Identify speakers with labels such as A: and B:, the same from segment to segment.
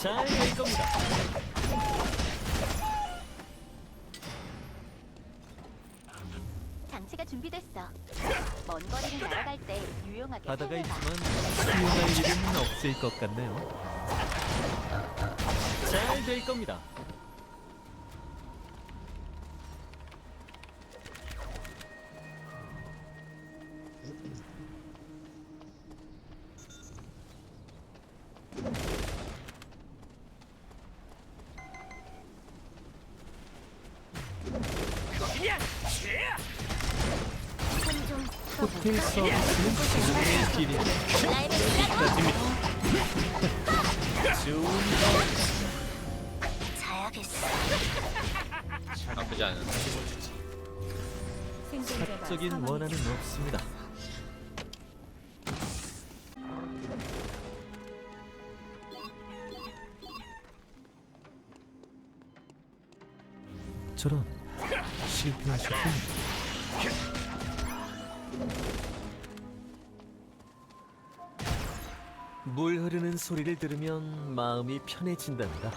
A: 잘 될 겁니다.
B: 장치가 준비됐어. 먼 거리를 날아갈 때 유용하게
A: 바다가
B: 사용해봐.
A: 있지만 수용할 일은 없을 것 같네요. 잘 될 겁니다. 호텔 서비스는 기존의 길이 따집니다. 좋은
B: 자야겠어.
C: 나쁘지 않은
A: 사적인 원한은 없습니다. 저런 실패하셨군요. 물 흐르는 소리를 들으면 마음이 편해진답니다.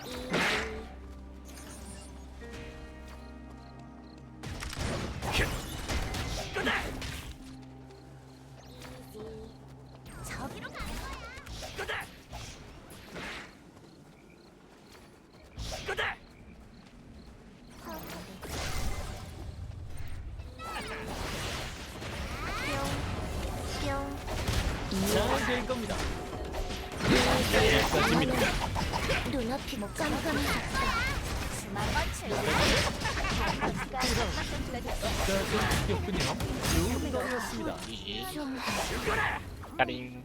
B: 저기로 가.
A: 잘될 겁니다.
B: 눈앞이 못 깜깜이
A: 가좀 죽였군요. 좋은 거였습니다.
C: 이지
B: 좀
C: 까링